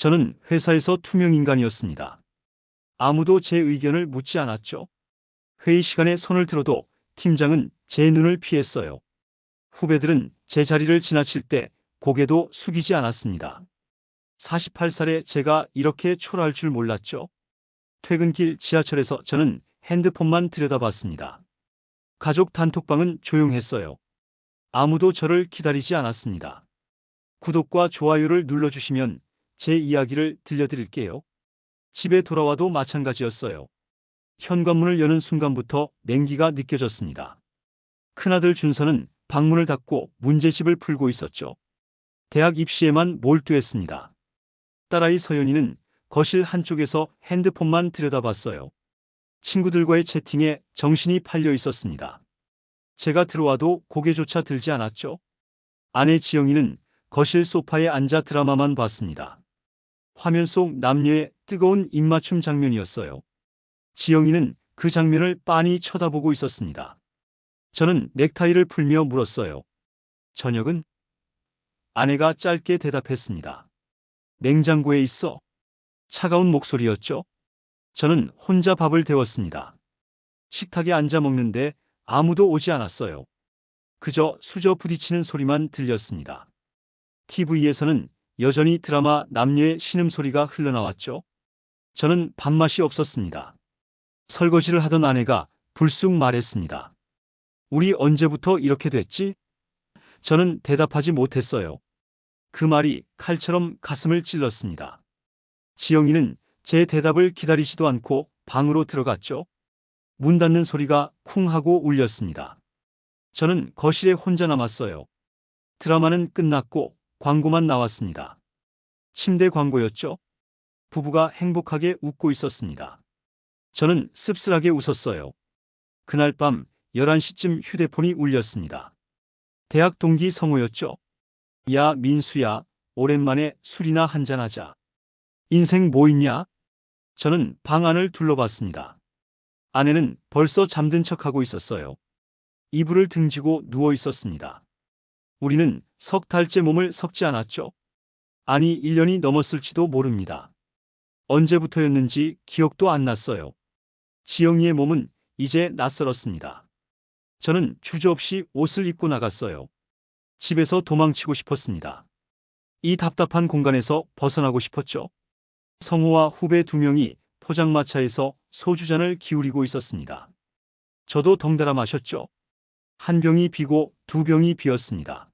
저는 회사에서 투명인간이었습니다. 아무도 제 의견을 묻지 않았죠. 회의 시간에 손을 들어도 팀장은 제 눈을 피했어요. 후배들은 제 자리를 지나칠 때 고개도 숙이지 않았습니다. 48살에 제가 이렇게 초라할 줄 몰랐죠. 퇴근길 지하철에서 저는 핸드폰만 들여다봤습니다. 가족 단톡방은 조용했어요. 아무도 저를 기다리지 않았습니다. 구독과 좋아요를 눌러주시면 제 이야기를 들려드릴게요. 집에 돌아와도 마찬가지였어요. 현관문을 여는 순간부터 냉기가 느껴졌습니다. 큰아들 준서는 방문을 닫고 문제집을 풀고 있었죠. 대학 입시에만 몰두했습니다. 딸아이 서연이는 거실 한쪽에서 핸드폰만 들여다봤어요. 친구들과의 채팅에 정신이 팔려 있었습니다. 제가 들어와도 고개조차 들지 않았죠. 아내 지영이는 거실 소파에 앉아 드라마만 봤습니다. 화면 속 남녀의 뜨거운 입맞춤 장면이었어요. 지영이는 그 장면을 빤히 쳐다보고 있었습니다. 저는 넥타이를 풀며 물었어요. 저녁은? 아내가 짧게 대답했습니다. 냉장고에 있어. 차가운 목소리였죠. 저는 혼자 밥을 데웠습니다. 식탁에 앉아 먹는데 아무도 오지 않았어요. 그저 수저 부딪히는 소리만 들렸습니다. TV에서는 여전히 드라마 남녀의 신음소리가 흘러나왔죠. 저는 밥맛이 없었습니다. 설거지를 하던 아내가 불쑥 말했습니다. 우리 언제부터 이렇게 됐지? 저는 대답하지 못했어요. 그 말이 칼처럼 가슴을 찔렀습니다. 지영이는 제 대답을 기다리지도 않고 방으로 들어갔죠. 문 닫는 소리가 쿵 하고 울렸습니다. 저는 거실에 혼자 남았어요. 드라마는 끝났고 광고만 나왔습니다. 침대 광고였죠. 부부가 행복하게 웃고 있었습니다. 저는 씁쓸하게 웃었어요. 그날 밤 11시쯤 휴대폰이 울렸습니다. 대학 동기 성호였죠. 야, 민수야, 오랜만에 술이나 한잔하자. 인생 뭐 있냐? 저는 방 안을 둘러봤습니다. 아내는 벌써 잠든 척하고 있었어요. 이불을 등지고 누워 있었습니다. 우리는 석 달째 몸을 섞지 않았죠. 아니, 1년이 넘었을지도 모릅니다. 언제부터였는지 기억도 안 났어요. 지영이의 몸은 이제 낯설었습니다. 저는 주저없이 옷을 입고 나갔어요. 집에서 도망치고 싶었습니다. 이 답답한 공간에서 벗어나고 싶었죠. 성우와 후배 두 명이 포장마차에서 소주잔을 기울이고 있었습니다. 저도 덩달아 마셨죠. 한 병이 비고 두 병이 비었습니다.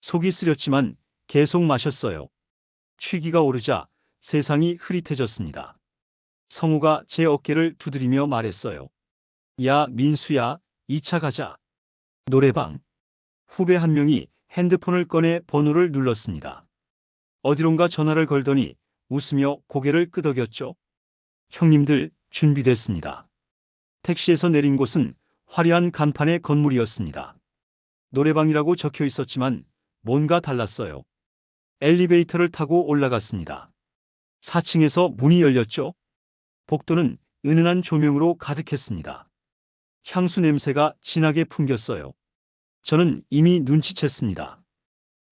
속이 쓰렸지만 계속 마셨어요. 취기가 오르자 세상이 흐릿해졌습니다. 성우가 제 어깨를 두드리며 말했어요. 야, 민수야, 2차 가자. 노래방. 후배 한 명이 핸드폰을 꺼내 번호를 눌렀습니다. 어디론가 전화를 걸더니 웃으며 고개를 끄덕였죠. 형님들 준비됐습니다. 택시에서 내린 곳은 화려한 간판의 건물이었습니다. 노래방이라고 적혀 있었지만 뭔가 달랐어요. 엘리베이터를 타고 올라갔습니다. 4층에서 문이 열렸죠. 복도는 은은한 조명으로 가득했습니다. 향수 냄새가 진하게 풍겼어요. 저는 이미 눈치챘습니다.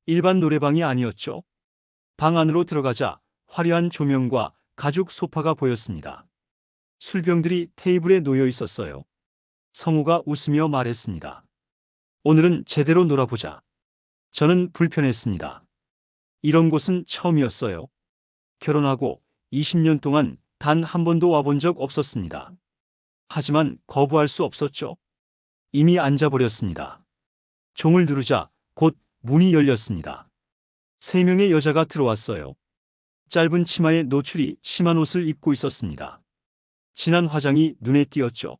일반 노래방이 아니었죠. 방 안으로 들어가자 화려한 조명과 가죽 소파가 보였습니다. 술병들이 테이블에 놓여 있었어요. 성우가 웃으며 말했습니다. 오늘은 제대로 놀아보자. 저는 불편했습니다. 이런 곳은 처음이었어요. 결혼하고 20년 동안 단 한 번도 와본 적 없었습니다. 하지만 거부할 수 없었죠. 이미 앉아버렸습니다. 종을 누르자 곧 문이 열렸습니다. 세 명의 여자가 들어왔어요. 짧은 치마에 노출이 심한 옷을 입고 있었습니다. 진한 화장이 눈에 띄었죠.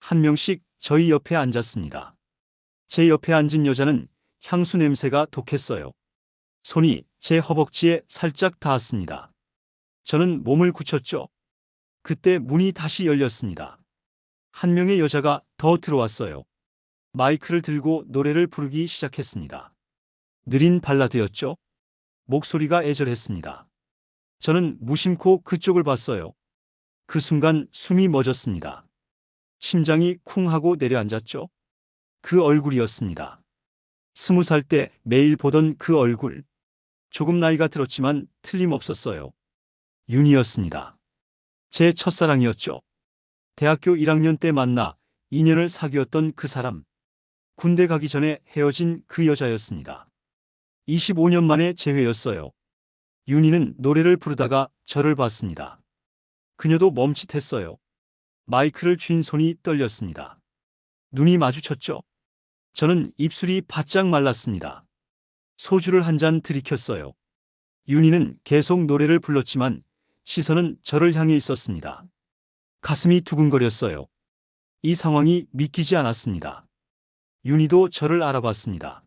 한 명씩 저희 옆에 앉았습니다. 제 옆에 앉은 여자는 향수 냄새가 독했어요. 손이 제 허벅지에 살짝 닿았습니다. 저는 몸을 굳혔죠. 그때 문이 다시 열렸습니다. 한 명의 여자가 더 들어왔어요. 마이크를 들고 노래를 부르기 시작했습니다. 느린 발라드였죠. 목소리가 애절했습니다. 저는 무심코 그쪽을 봤어요. 그 순간 숨이 멎었습니다. 심장이 쿵 하고 내려앉았죠. 그 얼굴이었습니다. 스무 살 때 매일 보던 그 얼굴. 조금 나이가 들었지만 틀림없었어요. 윤이었습니다. 제 첫사랑이었죠. 대학교 1학년 때 만나 2년을 사귀었던 그 사람. 군대 가기 전에 헤어진 그 여자였습니다. 25년 만에 재회였어요. 윤희는 노래를 부르다가 저를 봤습니다. 그녀도 멈칫했어요. 마이크를 쥔 손이 떨렸습니다. 눈이 마주쳤죠. 저는 입술이 바짝 말랐습니다. 소주를 한 잔 들이켰어요. 윤희는 계속 노래를 불렀지만 시선은 저를 향해 있었습니다. 가슴이 두근거렸어요. 이 상황이 믿기지 않았습니다. 윤희도 저를 알아봤습니다.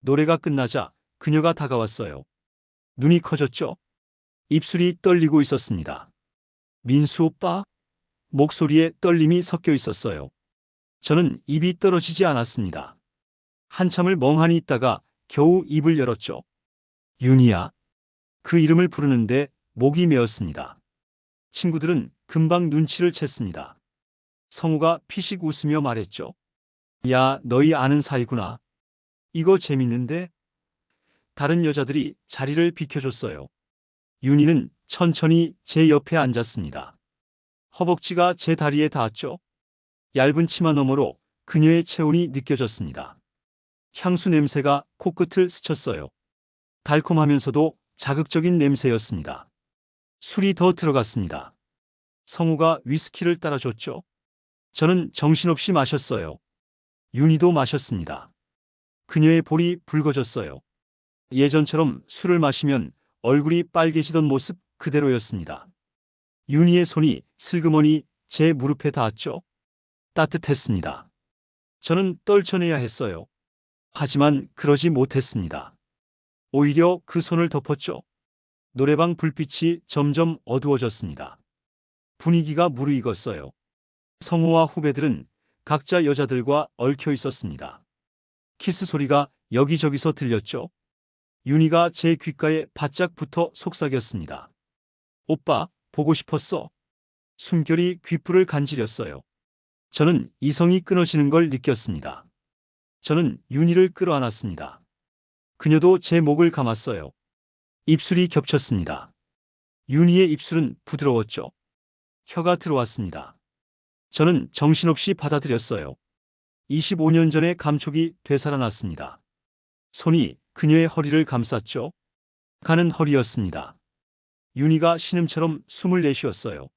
노래가 끝나자 그녀가 다가왔어요. 눈이 커졌죠? 입술이 떨리고 있었습니다. 민수 오빠? 목소리에 떨림이 섞여 있었어요. 저는 입이 떨어지지 않았습니다. 한참을 멍하니 있다가 겨우 입을 열었죠. 윤희야. 그 이름을 부르는데 목이 메었습니다. 친구들은 금방 눈치를 챘습니다. 성우가 피식 웃으며 말했죠. 야, 너희 아는 사이구나. 이거 재밌는데? 다른 여자들이 자리를 비켜줬어요. 윤희는 천천히 제 옆에 앉았습니다. 허벅지가 제 다리에 닿았죠. 얇은 치마 너머로 그녀의 체온이 느껴졌습니다. 향수 냄새가 코끝을 스쳤어요. 달콤하면서도 자극적인 냄새였습니다. 술이 더 들어갔습니다. 성우가 위스키를 따라줬죠. 저는 정신없이 마셨어요. 윤희도 마셨습니다. 그녀의 볼이 붉어졌어요. 예전처럼 술을 마시면 얼굴이 빨개지던 모습 그대로였습니다. 윤희의 손이 슬그머니 제 무릎에 닿았죠. 따뜻했습니다. 저는 떨쳐내야 했어요. 하지만 그러지 못했습니다. 오히려 그 손을 덮었죠. 노래방 불빛이 점점 어두워졌습니다. 분위기가 무르익었어요. 성우와 후배들은 각자 여자들과 얽혀 있었습니다. 키스 소리가 여기저기서 들렸죠. 윤희가 제 귓가에 바짝 붙어 속삭였습니다. 오빠, 보고 싶었어. 숨결이 귓불을 간지렸어요. 저는 이성이 끊어지는 걸 느꼈습니다. 저는 윤희를 끌어안았습니다. 그녀도 제 목을 감았어요. 입술이 겹쳤습니다. 윤희의 입술은 부드러웠죠. 혀가 들어왔습니다. 저는 정신없이 받아들였어요. 25년 전의 감촉이 되살아났습니다. 손이 그녀의 허리를 감쌌죠. 가는 허리였습니다. 윤희가 신음처럼 숨을 내쉬었어요.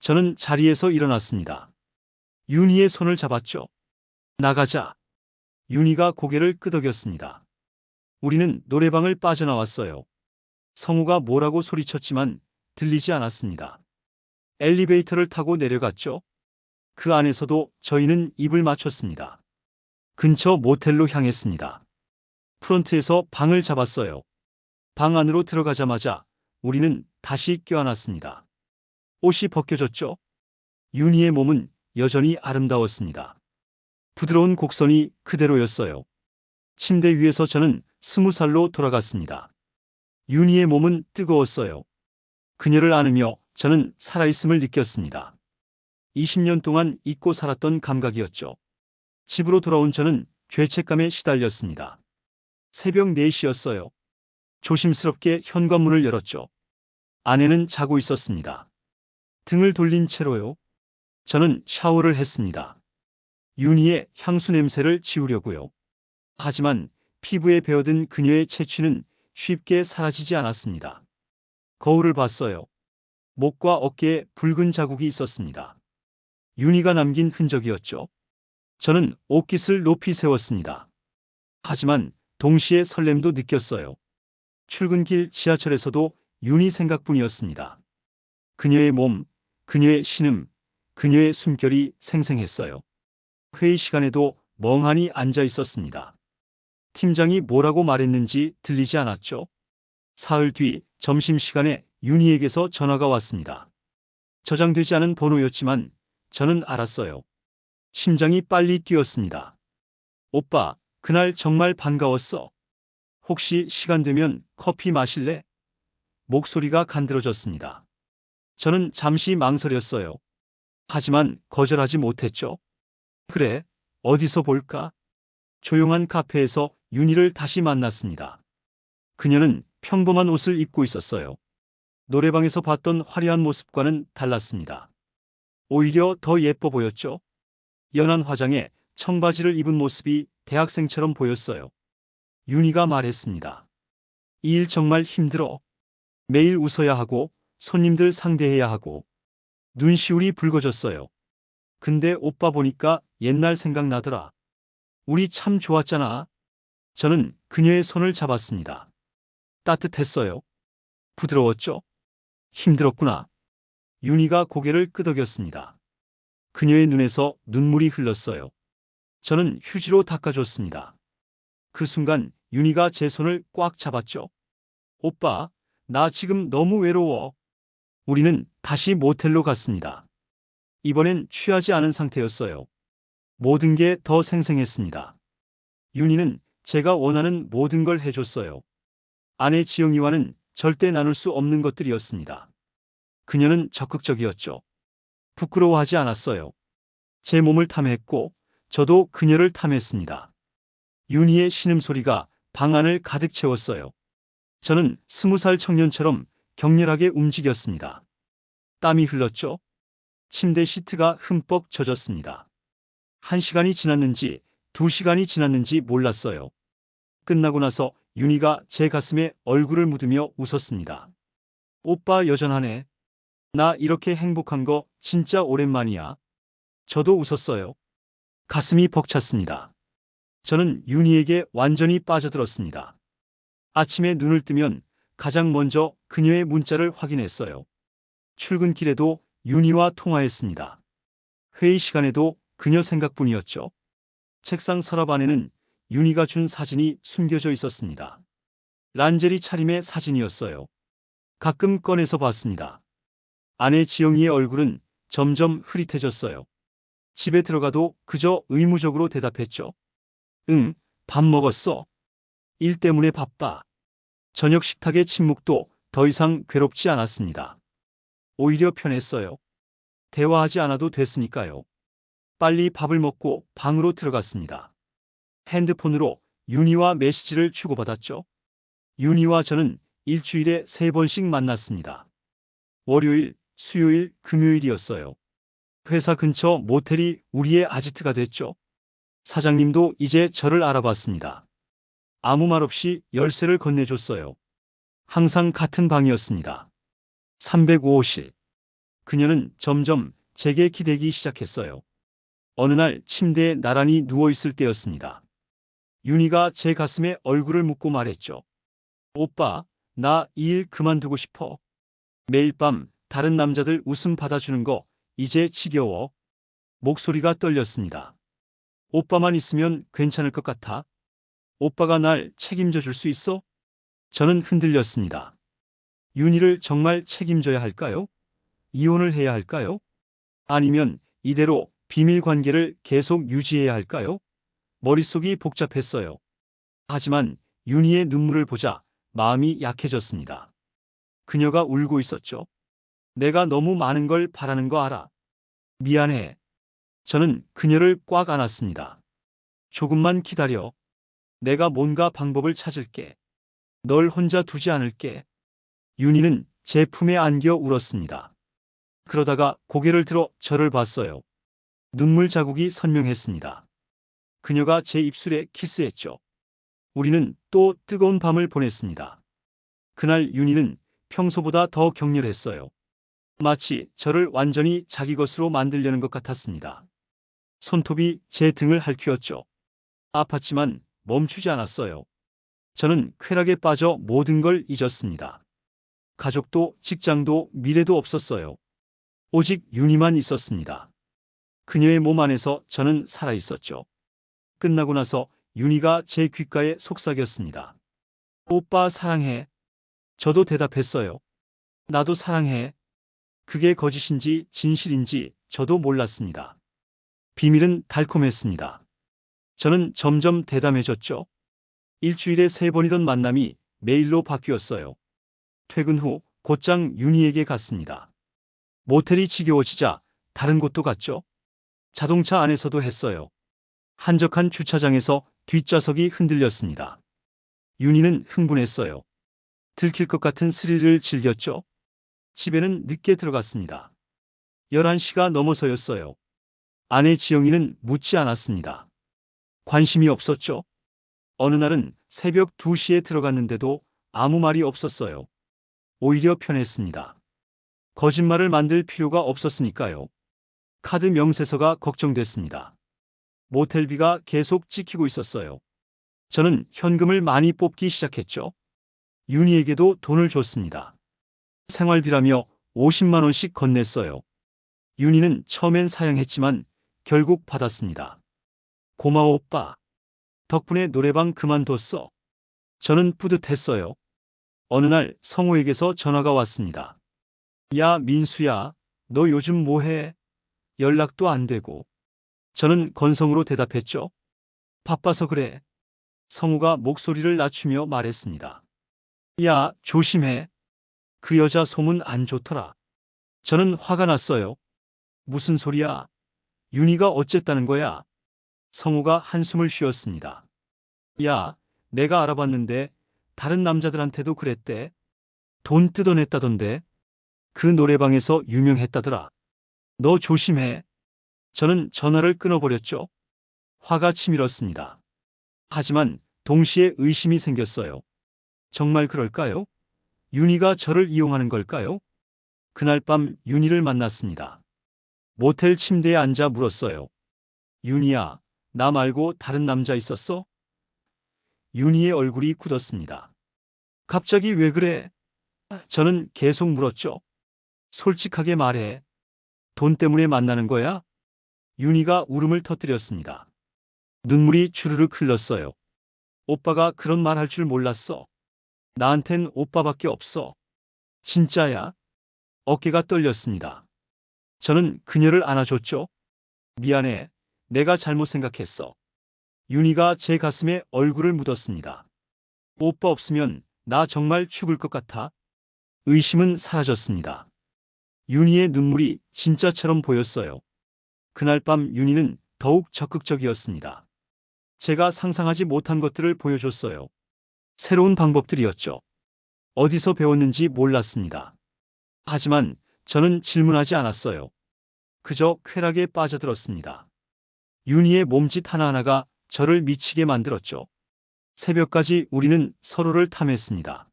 저는 자리에서 일어났습니다. 윤희의 손을 잡았죠. 나가자. 윤희가 고개를 끄덕였습니다. 우리는 노래방을 빠져나왔어요. 성우가 뭐라고 소리쳤지만 들리지 않았습니다. 엘리베이터를 타고 내려갔죠. 그 안에서도 저희는 입을 맞췄습니다. 근처 모텔로 향했습니다. 프런트에서 방을 잡았어요. 방 안으로 들어가자마자 우리는 다시 껴안았습니다. 옷이 벗겨졌죠? 윤희의 몸은 여전히 아름다웠습니다. 부드러운 곡선이 그대로였어요. 침대 위에서 저는 스무 살로 돌아갔습니다. 윤희의 몸은 뜨거웠어요. 그녀를 안으며 저는 살아있음을 느꼈습니다. 20년 동안 잊고 살았던 감각이었죠. 집으로 돌아온 저는 죄책감에 시달렸습니다. 새벽 4시였어요. 조심스럽게 현관문을 열었죠. 아내는 자고 있었습니다. 등을 돌린 채로요. 저는 샤워를 했습니다. 윤희의 향수 냄새를 지우려고요. 하지만 피부에 배어든 그녀의 채취는 쉽게 사라지지 않았습니다. 거울을 봤어요. 목과 어깨에 붉은 자국이 있었습니다. 윤희가 남긴 흔적이었죠. 저는 옷깃을 높이 세웠습니다. 하지만 동시에 설렘도 느꼈어요. 출근길 지하철에서도 윤희 생각뿐이었습니다. 그녀의 몸, 그녀의 신음, 그녀의 숨결이 생생했어요. 회의 시간에도 멍하니 앉아 있었습니다. 팀장이 뭐라고 말했는지 들리지 않았죠? 사흘 뒤 점심시간에 윤희에게서 전화가 왔습니다. 저장되지 않은 번호였지만 저는 알았어요. 심장이 빨리 뛰었습니다. 오빠, 그날 정말 반가웠어. 혹시 시간 되면 커피 마실래? 목소리가 간드러졌습니다. 저는 잠시 망설였어요. 하지만 거절하지 못했죠. 그래, 어디서 볼까? 조용한 카페에서 윤희를 다시 만났습니다. 그녀는 평범한 옷을 입고 있었어요. 노래방에서 봤던 화려한 모습과는 달랐습니다. 오히려 더 예뻐 보였죠? 연한 화장에 청바지를 입은 모습이 대학생처럼 보였어요. 윤희가 말했습니다. 이 일 정말 힘들어. 매일 웃어야 하고 손님들 상대해야 하고 눈시울이 붉어졌어요. 근데 오빠 보니까 옛날 생각나더라. 우리 참 좋았잖아. 저는 그녀의 손을 잡았습니다. 따뜻했어요. 부드러웠죠? 힘들었구나. 윤희가 고개를 끄덕였습니다. 그녀의 눈에서 눈물이 흘렀어요. 저는 휴지로 닦아줬습니다. 그 순간 윤희가 제 손을 꽉 잡았죠. 오빠, 나 지금 너무 외로워. 우리는 다시 모텔로 갔습니다. 이번엔 취하지 않은 상태였어요. 모든 게 더 생생했습니다. 윤희는 제가 원하는 모든 걸 해줬어요. 아내 지영이와는 절대 나눌 수 없는 것들이었습니다. 그녀는 적극적이었죠. 부끄러워하지 않았어요. 제 몸을 탐했고 저도 그녀를 탐했습니다. 윤희의 신음소리가 방 안을 가득 채웠어요. 저는 스무 살 청년처럼 격렬하게 움직였습니다. 땀이 흘렀죠? 침대 시트가 흠뻑 젖었습니다. 한 시간이 지났는지 두 시간이 지났는지 몰랐어요. 끝나고 나서 윤희가 제 가슴에 얼굴을 묻으며 웃었습니다. 오빠 여전하네. 나 이렇게 행복한 거 진짜 오랜만이야. 저도 웃었어요. 가슴이 벅찼습니다. 저는 윤희에게 완전히 빠져들었습니다. 아침에 눈을 뜨면 가장 먼저 그녀의 문자를 확인했어요. 출근길에도 윤희와 통화했습니다. 회의 시간에도 그녀 생각뿐이었죠. 책상 서랍 안에는 윤희가 준 사진이 숨겨져 있었습니다. 란제리 차림의 사진이었어요. 가끔 꺼내서 봤습니다. 아내 지영이의 얼굴은 점점 흐릿해졌어요. 집에 들어가도 그저 의무적으로 대답했죠. 응, 밥 먹었어. 일 때문에 바빠. 저녁 식탁의 침묵도 더 이상 괴롭지 않았습니다. 오히려 편했어요. 대화하지 않아도 됐으니까요. 빨리 밥을 먹고 방으로 들어갔습니다. 핸드폰으로 윤희와 메시지를 주고받았죠. 윤희와 저는 일주일에 세 번씩 만났습니다. 월요일, 수요일, 금요일이었어요. 회사 근처 모텔이 우리의 아지트가 됐죠. 사장님도 이제 저를 알아봤습니다. 아무 말 없이 열쇠를 건네줬어요. 항상 같은 방이었습니다. 305호실. 그녀는 점점 제게 기대기 시작했어요. 어느 날 침대에 나란히 누워있을 때였습니다. 윤희가 제 가슴에 얼굴을 묻고 말했죠. 오빠, 나 이 일 그만두고 싶어. 매일 밤 다른 남자들 웃음 받아주는 거 이제 지겨워. 목소리가 떨렸습니다. 오빠만 있으면 괜찮을 것 같아. 오빠가 날 책임져 줄 수 있어? 저는 흔들렸습니다. 윤희를 정말 책임져야 할까요? 이혼을 해야 할까요? 아니면 이대로 비밀 관계를 계속 유지해야 할까요? 머릿속이 복잡했어요. 하지만 윤희의 눈물을 보자 마음이 약해졌습니다. 그녀가 울고 있었죠. 내가 너무 많은 걸 바라는 거 알아. 미안해. 저는 그녀를 꽉 안았습니다. 조금만 기다려. 내가 뭔가 방법을 찾을게. 널 혼자 두지 않을게. 윤희는 제 품에 안겨 울었습니다. 그러다가 고개를 들어 저를 봤어요. 눈물 자국이 선명했습니다. 그녀가 제 입술에 키스했죠. 우리는 또 뜨거운 밤을 보냈습니다. 그날 윤희는 평소보다 더 격렬했어요. 마치 저를 완전히 자기 것으로 만들려는 것 같았습니다. 손톱이 제 등을 핥히었죠. 아팠지만 멈추지 않았어요. 저는 쾌락에 빠져 모든 걸 잊었습니다. 가족도 직장도 미래도 없었어요. 오직 윤희만 있었습니다. 그녀의 몸 안에서 저는 살아 있었죠. 끝나고 나서 윤희가 제 귓가에 속삭였습니다. 오빠 사랑해. 저도 대답했어요. 나도 사랑해. 그게 거짓인지 진실인지 저도 몰랐습니다. 비밀은 달콤했습니다. 저는 점점 대담해졌죠. 일주일에 세 번이던 만남이 매일로 바뀌었어요. 퇴근 후 곧장 윤희에게 갔습니다. 모텔이 지겨워지자 다른 곳도 갔죠. 자동차 안에서도 했어요. 한적한 주차장에서 뒷좌석이 흔들렸습니다. 윤희는 흥분했어요. 들킬 것 같은 스릴을 즐겼죠. 집에는 늦게 들어갔습니다. 11시가 넘어서였어요. 아내 지영이는 묻지 않았습니다. 관심이 없었죠. 어느 날은 새벽 2시에 들어갔는데도 아무 말이 없었어요. 오히려 편했습니다. 거짓말을 만들 필요가 없었으니까요. 카드 명세서가 걱정됐습니다. 모텔비가 계속 찍히고 있었어요. 저는 현금을 많이 뽑기 시작했죠. 윤희에게도 돈을 줬습니다. 생활비라며 50만 원씩 건넸어요. 윤희는 처음엔 사양했지만 결국 받았습니다. 고마워 오빠. 덕분에 노래방 그만뒀어. 저는 뿌듯했어요. 어느 날 성호에게서 전화가 왔습니다. 야 민수야, 너 요즘 뭐해? 연락도 안 되고. 저는 건성으로 대답했죠. 바빠서 그래. 성우가 목소리를 낮추며 말했습니다. 야, 조심해. 그 여자 소문 안 좋더라. 저는 화가 났어요. 무슨 소리야? 윤희가 어쨌다는 거야? 성우가 한숨을 쉬었습니다. 야, 내가 알아봤는데 다른 남자들한테도 그랬대. 돈 뜯어냈다던데. 그 노래방에서 유명했다더라. 너 조심해. 저는 전화를 끊어버렸죠. 화가 치밀었습니다. 하지만 동시에 의심이 생겼어요. 정말 그럴까요? 윤희가 저를 이용하는 걸까요? 그날 밤 윤희를 만났습니다. 모텔 침대에 앉아 물었어요. 윤희야, 나 말고 다른 남자 있었어? 윤희의 얼굴이 굳었습니다. 갑자기 왜 그래? 저는 계속 물었죠. 솔직하게 말해. 돈 때문에 만나는 거야? 윤희가 울음을 터뜨렸습니다. 눈물이 주르륵 흘렀어요. 오빠가 그런 말 할 줄 몰랐어. 나한텐 오빠밖에 없어. 진짜야? 어깨가 떨렸습니다. 저는 그녀를 안아줬죠. 미안해. 내가 잘못 생각했어. 윤희가 제 가슴에 얼굴을 묻었습니다. 오빠 없으면 나 정말 죽을 것 같아. 의심은 사라졌습니다. 윤희의 눈물이 진짜처럼 보였어요. 그날 밤 윤희는 더욱 적극적이었습니다. 제가 상상하지 못한 것들을 보여줬어요. 새로운 방법들이었죠. 어디서 배웠는지 몰랐습니다. 하지만 저는 질문하지 않았어요. 그저 쾌락에 빠져들었습니다. 윤희의 몸짓 하나하나가 저를 미치게 만들었죠. 새벽까지 우리는 서로를 탐했습니다.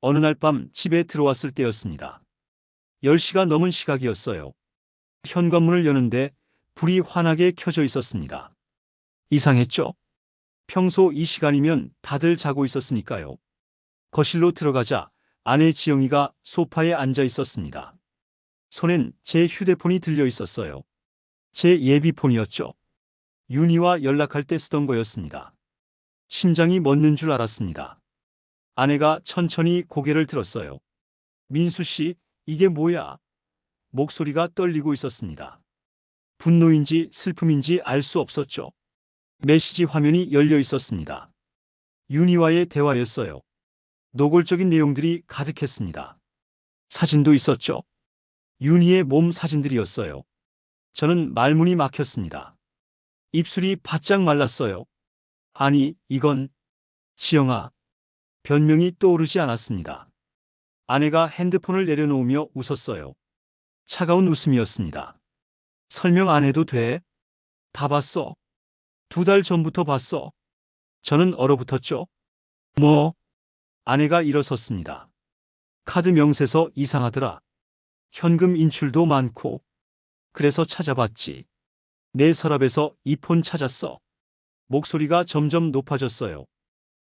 어느 날 밤 집에 들어왔을 때였습니다. 10시가 넘은 시각이었어요. 현관문을 여는데 불이 환하게 켜져 있었습니다. 이상했죠? 평소 이 시간이면 다들 자고 있었으니까요. 거실로 들어가자 아내 지영이가 소파에 앉아 있었습니다. 손엔 제 휴대폰이 들려 있었어요. 제 예비폰이었죠. 윤희와 연락할 때 쓰던 거였습니다. 심장이 멎는 줄 알았습니다. 아내가 천천히 고개를 들었어요. 민수 씨, 이게 뭐야? 목소리가 떨리고 있었습니다. 분노인지 슬픔인지 알 수 없었죠. 메시지 화면이 열려 있었습니다. 윤희와의 대화였어요. 노골적인 내용들이 가득했습니다. 사진도 있었죠. 윤희의 몸 사진들이었어요. 저는 말문이 막혔습니다. 입술이 바짝 말랐어요. 아니, 이건 지영아. 변명이 떠오르지 않았습니다. 아내가 핸드폰을 내려놓으며 웃었어요. 차가운 웃음이었습니다. 설명 안 해도 돼? 다 봤어. 두 달 전부터 봤어. 저는 얼어붙었죠. 뭐? 아내가 일어섰습니다. 카드 명세서 이상하더라. 현금 인출도 많고. 그래서 찾아봤지. 내 서랍에서 이 폰 찾았어. 목소리가 점점 높아졌어요.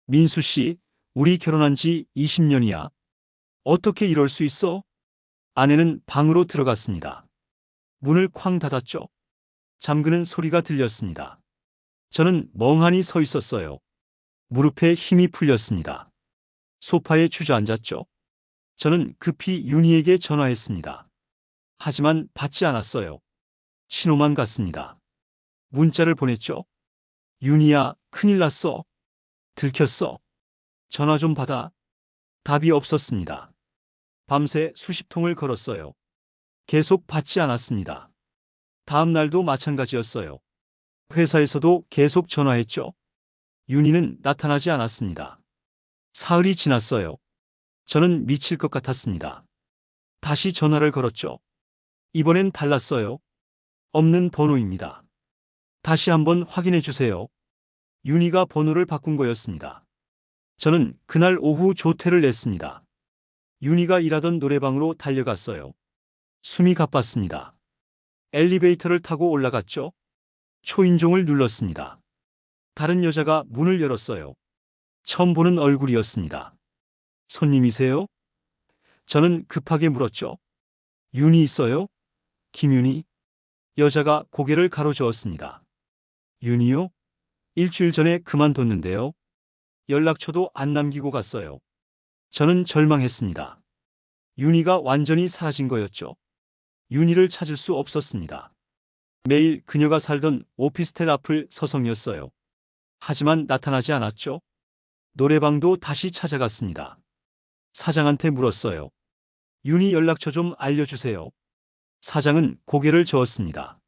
민수 씨, 우리 결혼한 지 20년이야. 어떻게 이럴 수 있어? 아내는 방으로 들어갔습니다. 문을 쾅 닫았죠. 잠그는 소리가 들렸습니다. 저는 멍하니 서 있었어요. 무릎에 힘이 풀렸습니다. 소파에 주저앉았죠. 저는 급히 윤희에게 전화했습니다. 하지만 받지 않았어요. 신호만 갔습니다. 문자를 보냈죠. 윤희야, 큰일 났어. 들켰어. 전화 좀 받아. 답이 없었습니다. 밤새 수십 통을 걸었어요. 계속 받지 않았습니다. 다음 날도 마찬가지였어요. 회사에서도 계속 전화했죠. 윤희는 나타나지 않았습니다. 사흘이 지났어요. 저는 미칠 것 같았습니다. 다시 전화를 걸었죠. 이번엔 달랐어요. 없는 번호입니다. 다시 한번 확인해 주세요. 윤희가 번호를 바꾼 거였습니다. 저는 그날 오후 조퇴를 냈습니다. 윤희가 일하던 노래방으로 달려갔어요. 숨이 가빴습니다. 엘리베이터를 타고 올라갔죠. 초인종을 눌렀습니다. 다른 여자가 문을 열었어요. 처음 보는 얼굴이었습니다. 손님이세요? 저는 급하게 물었죠. 윤이 있어요? 김윤이? 여자가 고개를 가로저었습니다. 윤이요? 일주일 전에 그만뒀는데요. 연락처도 안 남기고 갔어요. 저는 절망했습니다. 윤희가 완전히 사라진 거였죠. 윤희를 찾을 수 없었습니다. 매일 그녀가 살던 오피스텔 앞을 서성였어요. 하지만 나타나지 않았죠. 노래방도 다시 찾아갔습니다. 사장한테 물었어요. 윤희 연락처 좀 알려주세요. 사장은 고개를 저었습니다.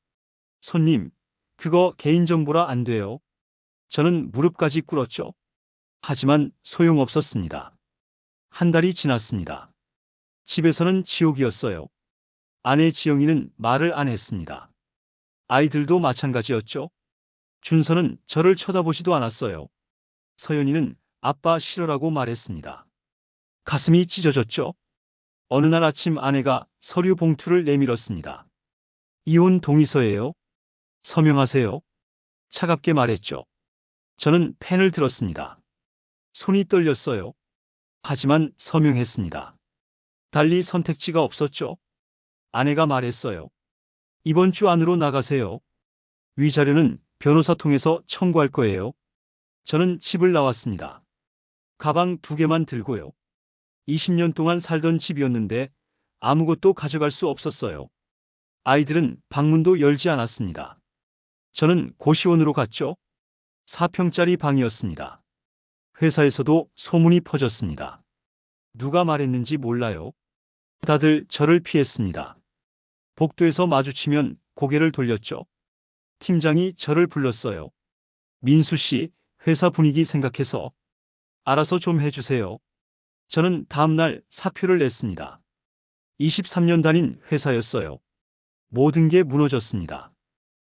손님, 그거 개인정보라 안 돼요. 저는 무릎까지 꿇었죠. 하지만 소용없었습니다. 한 달이 지났습니다. 집에서는 지옥이었어요. 아내 지영이는 말을 안 했습니다. 아이들도 마찬가지였죠. 준서는 저를 쳐다보지도 않았어요. 서연이는 아빠 싫어라고 말했습니다. 가슴이 찢어졌죠. 어느 날 아침 아내가 서류 봉투를 내밀었습니다. 이혼 동의서예요. 서명하세요. 차갑게 말했죠. 저는 펜을 들었습니다. 손이 떨렸어요. 하지만 서명했습니다. 달리 선택지가 없었죠. 아내가 말했어요. 이번 주 안으로 나가세요. 위자료는 변호사 통해서 청구할 거예요. 저는 집을 나왔습니다. 가방 두 개만 들고요. 20년 동안 살던 집이었는데 아무것도 가져갈 수 없었어요. 아이들은 방문도 열지 않았습니다. 저는 고시원으로 갔죠. 4평짜리 방이었습니다. 회사에서도 소문이 퍼졌습니다. 누가 말했는지 몰라요. 다들 저를 피했습니다. 복도에서 마주치면 고개를 돌렸죠. 팀장이 저를 불렀어요. 민수 씨, 회사 분위기 생각해서 알아서 좀 해주세요. 저는 다음날 사표를 냈습니다. 23년 다닌 회사였어요. 모든 게 무너졌습니다.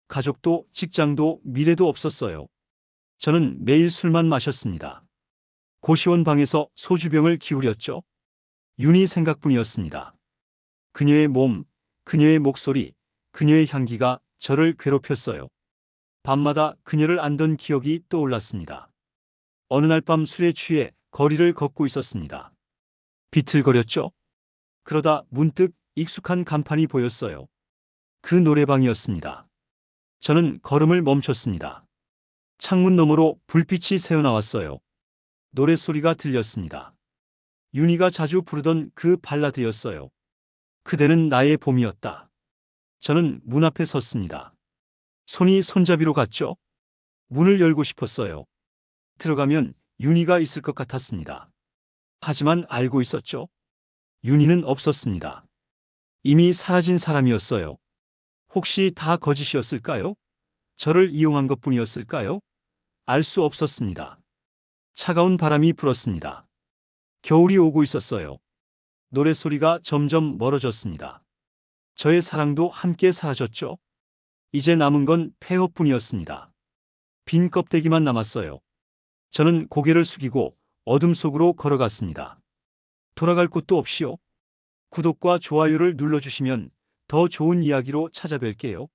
가족도 직장도 미래도 없었어요. 저는 매일 술만 마셨습니다. 고시원 방에서 소주병을 기울였죠. 윤희 생각뿐이었습니다. 그녀의 몸, 그녀의 목소리, 그녀의 향기가 저를 괴롭혔어요. 밤마다 그녀를 안던 기억이 떠올랐습니다. 어느 날 밤 술에 취해 거리를 걷고 있었습니다. 비틀거렸죠? 그러다 문득 익숙한 간판이 보였어요. 그 노래방이었습니다. 저는 걸음을 멈췄습니다. 창문 너머로 불빛이 새어나왔어요. 노랫소리가 들렸습니다. 윤희가 자주 부르던 그 발라드였어요. 그대는 나의 봄이었다. 저는 문 앞에 섰습니다. 손이 손잡이로 갔죠? 문을 열고 싶었어요. 들어가면 윤희가 있을 것 같았습니다. 하지만 알고 있었죠? 윤희는 없었습니다. 이미 사라진 사람이었어요. 혹시 다 거짓이었을까요? 저를 이용한 것 뿐이었을까요? 알 수 없었습니다. 차가운 바람이 불었습니다. 겨울이 오고 있었어요. 노랫소리가 점점 멀어졌습니다. 저의 사랑도 함께 사라졌죠. 이제 남은 건 폐허뿐이었습니다. 빈 껍데기만 남았어요. 저는 고개를 숙이고 어둠 속으로 걸어갔습니다. 돌아갈 곳도 없이요. 구독과 좋아요를 눌러주시면 더 좋은 이야기로 찾아뵐게요.